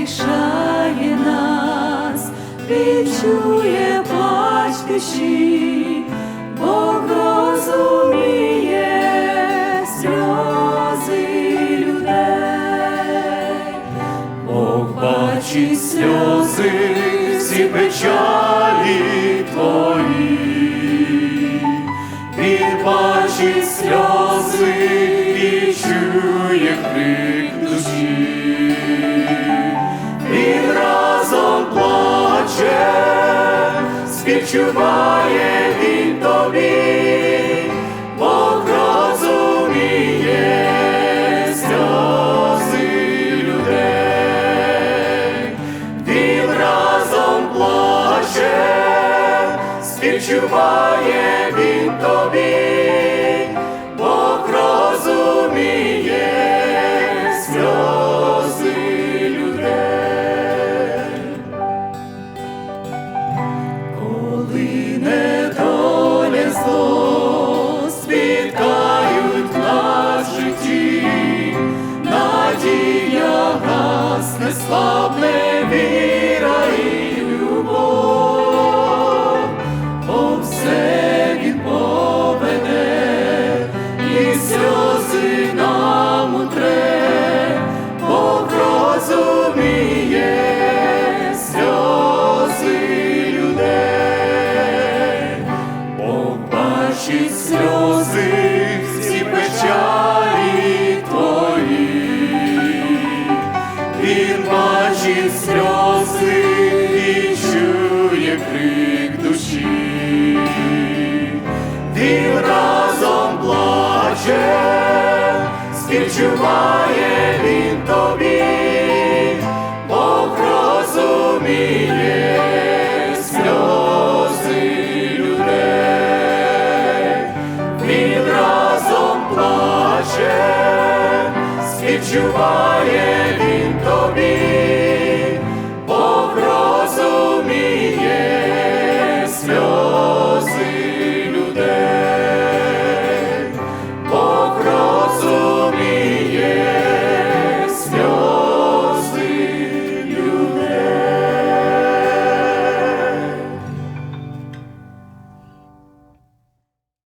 втішає нас, відчує плач душі, Бог розуміє сльози людей, Бог бачить сльози, всі печалі твої, Він бачить сльози і чує крик. Співчуває він тобі, Бог розуміє сльози людей, він разом плаче, співчуває він тобі, Він разом плаче, співчуває він тобі, Бог розуміє сльози людей, він разом плаче, співчуває він тобі.